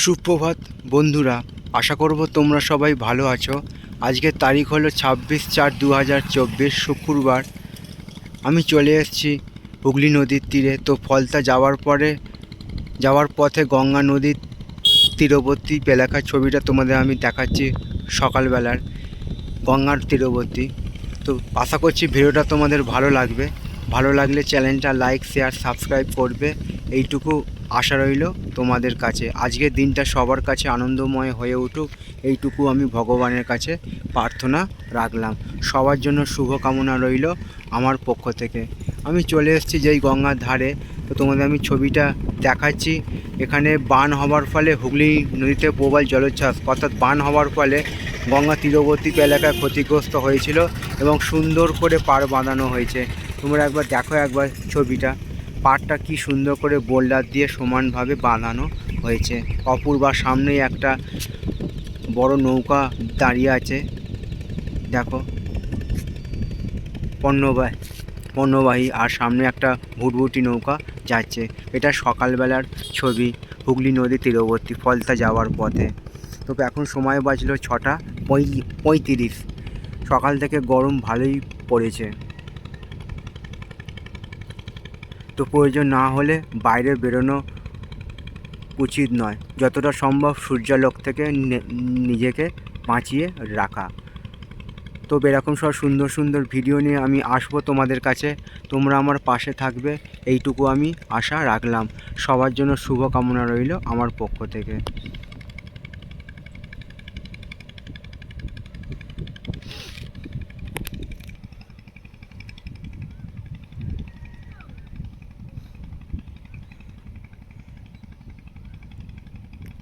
সুপ্রভাত, বন্ধুরা, আশা করব তোমরা সবাই ভালো আছো। আজকের তারিখ হলো ছাব্বিশ চার দু শুক্রবার। আমি চলে এসেছি হুগলি নদীর তীরে। তো ফলতা যাওয়ার পরে, যাওয়ার পথে গঙ্গা নদীর তীরবর্তী এলাকার ছবিটা তোমাদের আমি দেখাচ্ছি সকালবেলার গঙ্গার তীরবর্তী। তো আশা করছি ভিডিওটা তোমাদের ভালো লাগবে। ভালো লাগলে চ্যানেলটা লাইক, শেয়ার, সাবস্ক্রাইব করবে। এইটুকু আশা রইল তোমাদের কাছে। আজকের দিনটা সবার কাছে আনন্দময় হয়ে উঠুক, এইটুকু আমি ভগবানের কাছে প্রার্থনা রাখলাম। সবার জন্য শুভকামনা রইল আমার পক্ষ থেকে। আমি চলে এসেছি যেই গঙ্গার ধারে, তো তোমাদের আমি ছবিটা দেখাচ্ছি। এখানে বান হওয়ার ফলে হুগলি নদীতে প্রবল জলোচ্ছ্বাস, অর্থাৎ বান হওয়ার ফলে গঙ্গা তীরবর্তী এলাকায় ক্ষতিগ্রস্ত হয়েছিল এবং সুন্দর করে পাড় বাঁধানো হয়েছে। তোমরা একবার দেখো একবার ছবিটা। পাড়টা কি সুন্দর করে বোল্ডার দিয়ে সমানভাবে বাঁধানো হয়েছে। অপূর্বার সামনেই একটা বড় নৌকা দাঁড়িয়ে আছে। দেখো। পণ্যবাহী পণ্যবাহী আর সামনে একটা ভুটভুটি নৌকা যাচ্ছে। এটা সকালবেলার ছবি, হুগলি নদী তীরবর্তী ফলতা যাওয়ার পথে। তো এখন সময় বাজলো ছটা পঁয়ত্রিশ। সকাল থেকে গরম ভালোই পড়েছে। তো প্রয়োজন না হলে বাইরে বেরোনো উচিত নয়। যতটা সম্ভব সূর্যালোক থেকে নিজেকে বাঁচিয়ে রাখা। তো এরকম সব সুন্দর সুন্দর ভিডিও নিয়ে আমি আসব তোমাদের কাছে। তোমরা আমার পাশে থাকবে। এইটুকু আমি আশা রাখলাম। সবার জন্য শুভকামনা রইল আমার পক্ষ থেকে।